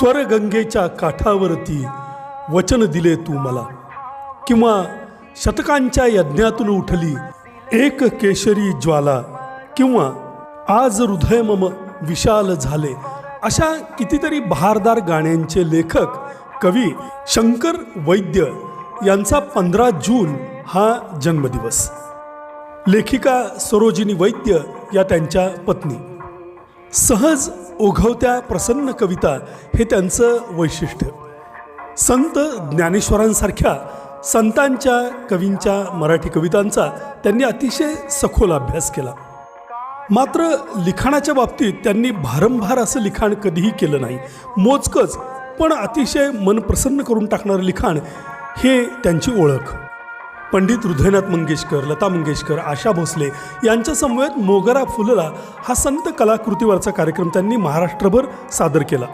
स्वरगंगेच्या काठावरती वचन दिले तू मला. किंवा शतकांच्या यज्ञातून उठली एक केशरी ज्वाला किंवा आज हृदय मम विशाल झाले. अशा कितीतरी बहारदार गाण्यांचे लेखक कवी शंकर वैद्य यांचा पंधरा जून हा जन्मदिवस. लेखिका सरोजिनी वैद्य या त्यांच्या पत्नी. सहज ओघवत्या प्रसन्न कविता हे त्यांचं वैशिष्ट्य. संत ज्ञानेश्वरांसारख्या संतांच्या कवींच्या मराठी कवितांचा त्यांनी अतिशय सखोल अभ्यास केला. मात्र लिखाणाच्या बाबतीत त्यांनी भारंभार असं लिखाण कधीही केलं नाही. मोजकंच पण अतिशय मन प्रसन्न करून टाकणारं लिखाण हे त्यांची ओळख. पंडित हृदयनाथ मंगेशकर लता मंगेशकर आशा भोसले यांच्या समवेत मोगरा फुलला हा संत कलाकृतीवरचा कार्यक्रम त्यांनी महाराष्ट्रभर सादर केला.